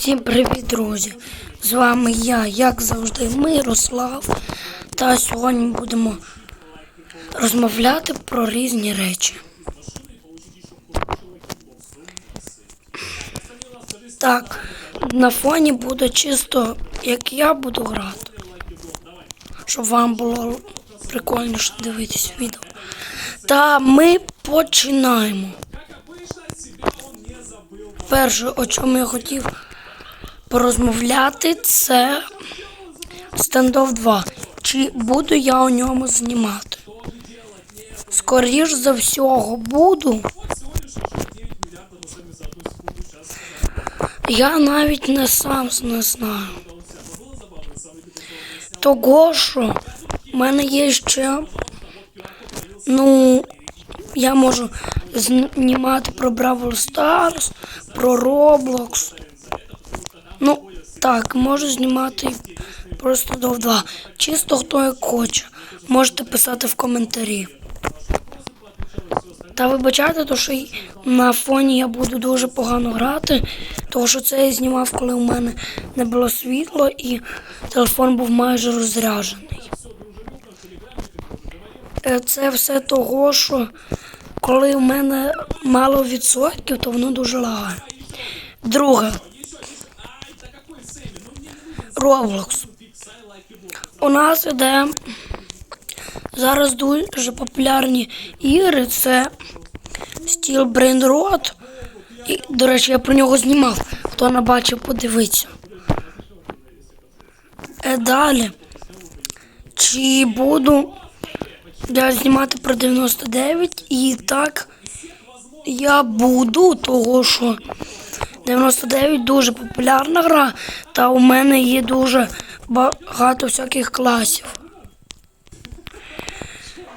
Всім привіт, друзі! З вами я, як завжди, Мирослав. Та сьогодні будемо розмовляти про різні речі. Так, на фоні буде чисто, як я буду грати. Щоб вам було прикольніше дивитись відео. Та ми починаємо. Перше, о чому я хотів порозмовляти, це стендов 2. Чи буду я у ньому знімати? Скоріш за всього буду. Я навіть не сам не знаю. Того, що в мене є ще, ну, я можу знімати про Бравл Старс, про Roblox. Ну, так, можу знімати просто до 2. Чисто хто як хоче. Можете писати в коментарі. Та вибачайте, то що на фоні я буду дуже погано грати, тому що це я знімав, коли у мене не було світла і телефон був майже розряджений. Е, Це все того, що коли в мене мало відсотків, то воно дуже лагає. Друге. Roblox. У нас іде зараз дуже популярні ігри. Це Steel Brain Rot. І, до речі, я про нього знімав. Хто не бачив, подивиться. Е, далі. Чи буду я знімати про 99 і так я буду, того що 99 дуже популярна гра, та у мене є дуже багато всяких класів.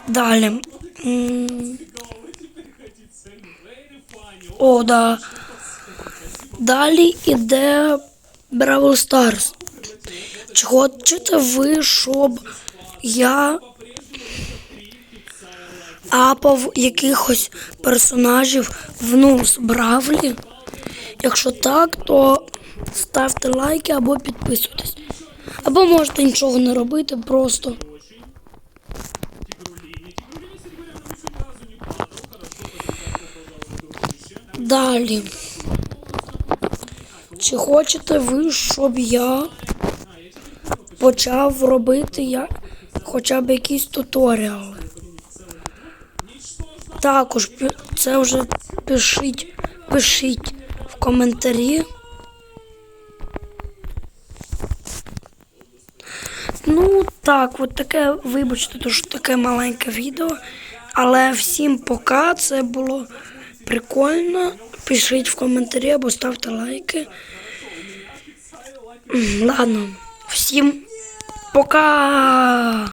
Далі. О, да. Далі іде Бравл Stars. Чи хочете ви, щоб я апав якихось персонажів в ну, Бравлі? Якщо так, то ставте лайки або підписуйтесь. Або можете нічого не робити, просто. Далі. Чи хочете ви, щоб я почав робити я хоча б якісь туторіали? Також це вже пишіть, пишіть коментарі. Ну так, от таке, вибачте, то що таке маленьке відео. Але всім пока, це було прикольно. Пишіть в коментарі або ставте лайки. Ладно, всім пока.